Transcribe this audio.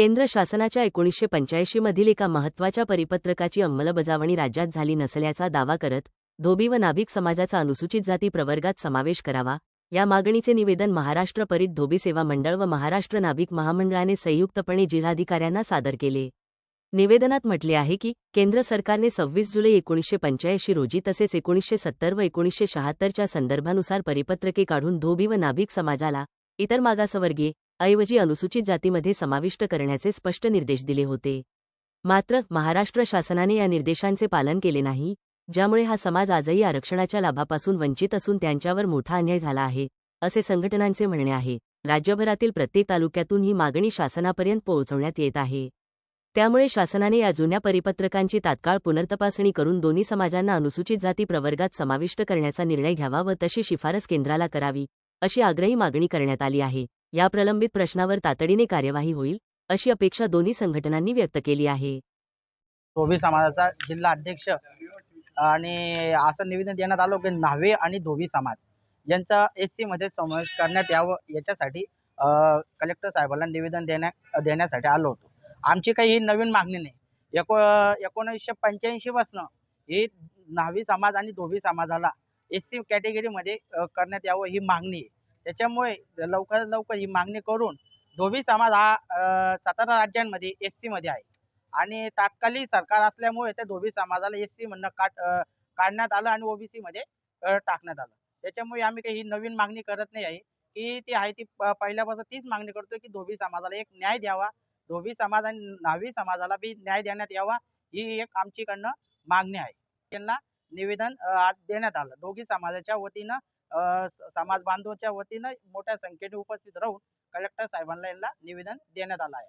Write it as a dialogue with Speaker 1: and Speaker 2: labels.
Speaker 1: केंद्र शासनाच्या एकोणीसशे पंच्याऐंशी मधील एका महत्त्वाच्या परिपत्रकाची अंमलबजावणी राज्यात झाली नसल्याचा दावा करत धोबी व नाभिक समाजाचा अनुसूचित जाती प्रवर्गात समावेश करावा या मागणीचे निवेदन महाराष्ट्र परीट धोबी सेवा मंडळ व महाराष्ट्र नाभिक महामंडळाने संयुक्तपणे जिल्हाधिकाऱ्यांना सादर केले. निवेदनात म्हटले आहे की केंद्र सरकारने सव्वीस जुलै एकोणीसशे पंच्याऐंशी रोजी तसेच एकोणीसशे सत्तर व एकोणीसशे शहात्तरच्या संदर्भानुसार परिपत्रके काढून धोबी व नाभिक समाजाला इतर मागासवर्गीय ऐवजी अनुसूचित जातीमध्ये समाविष्ट करण्याचे स्पष्ट निर्देश दिले होते. मात्र महाराष्ट्र शासनाने या निर्देशांचे पालन केले नाही ज्यामुळे हा समाज आजही आरक्षणाच्या लाभापासून वंचित असून त्यांच्यावर मोठा अन्याय झाला आहे असे संघटनांचे म्हणणे आहे. राज्यभरातील प्रत्येक तालुक्यातून ही मागणी शासनापर्यंत पोहोचवण्यात येत आहे. त्यामुळे शासनाने या जुन्या परिपत्रकांची तात्काळ पुनर्तपासणी करून दोन्ही समाजांना अनुसूचित जाती प्रवर्गात समाविष्ट करण्याचा निर्णय घ्यावा व तशी शिफारस केंद्राला करावी अशी आग्रही मागणी करण्यात आली आहे. या प्रलंबित प्रश्नावर तातडीने कार्यवाही होईल अशी अपेक्षा दोन्ही संघटनांनी व्यक्त केली आहे.
Speaker 2: धोबी समाजाचा जिल्हा अध्यक्ष आणि असं निवेदन देण्यात आलं की न्हावे आणि धोबी समाज यांचा एस सीमध्ये समावेश करण्यात यावं याच्यासाठी कलेक्टर साहेबांना निवेदन देण्या देण्यासाठी आलो होतो. आमची काही ही नवीन मागणी नाही. एको एकोणीसशे पंच्याऐंशीपासनं ही न्हावी समाज आणि धोबी समाजाला एस सी कॅटेगरीमध्ये करण्यात यावं ही मागणी आहे. त्याच्यामुळे लवकरात लवकर ही मागणी करून धोबी समाज हा सातारा सतरा राज्यांमध्ये एस सीमध्ये आहे. आणि तात्कालिक सरकार असल्यामुळे त्या धोबी समाजाला एस सी म्हणणं काट काढण्यात आलं आणि ओबीसीमध्ये टाकण्यात आलं. त्याच्यामुळे आम्ही काही ही नवीन मागणी करत नाही आहे. की ती आहे ती प- पहिल्यापासून तीच मागणी करतोय की धोबी समाजाला एक न्याय द्यावा. धोबी समाज आणि न्हावी समाजाला बी न्याय देण्यात यावा ही एक आमचीकडनं मागणी आहे. त्यांना निवेदन आज देण्यात आलं. दोघी समाजाच्या वतीनं समाज बांधवच्या वतीनं मोठ्या संख्येने उपस्थित राहून कलेक्टर साहेबांना यांना निवेदन देण्यात आलं आहे.